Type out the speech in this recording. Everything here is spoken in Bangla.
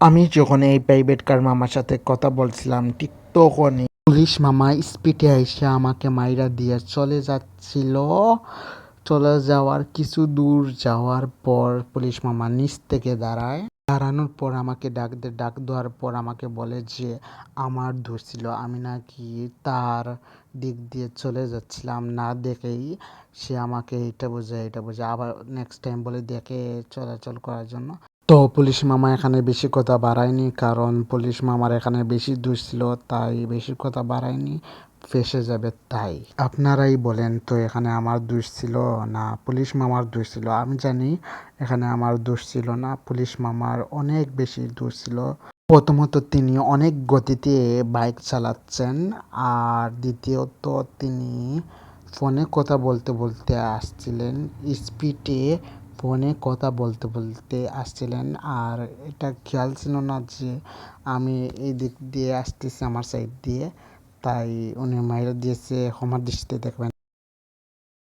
আমি যখন এই প্রাইভেট কার মামার সাথে কথা বলছিলাম, ঠিক তখনই পুলিশ মামা স্পিডে এসে আমাকে মাইরা দিয়ে চলে যাচ্ছিল। চলে যাওয়ার কিছু দূর যাওয়ার পর পুলিশ মামা নিচ থেকে দাঁড়ায়। দাঁড়ানোর পর আমাকে ডাক দে, ডাক দেওয়ার পর আমাকে বলে যে, আমার দোষ ছিল, আমি নাকি তার দিক দিয়ে চলে যাচ্ছিলাম, না দেখেই সে আমাকে এটা বোঝায় এটা বোঝায়। আবার নেক্সট টাইম বলে দেখে চলাচল করার জন্য তো পুলিশ মামা এখানে বেশি কথা বাড়ায়নি, কারণ পুলিশ মামার এখানে বেশি দোষ ছিল, তাই বেশি কথা বাড়ায়নি, ফেসে যাবে তাই। আপনারাই বলেন, তো এখানে আমার দোষ ছিল না পুলিশ মামার দোষ ছিল? আমি জানি এখানে আমার দোষ ছিল না, পুলিশ মামার অনেক বেশি দোষ ছিল। প্রথমত তিনি অনেক গতিতে বাইক চালাচ্ছেন, আর দ্বিতীয়ত তিনি ফোনে কথা বলতে বলতে আসছিলেন স্পিডে ফোনে কথা বলতে বলতে আসছিলেন। আর এটা খেয়াল ছিল না যে আমি এই দিক দিয়ে আসতেছি আমার সাইড দিয়ে। তাই উনি মাইরে দিয়েছে, ক্ষমার দৃষ্টিতে দেখবেন।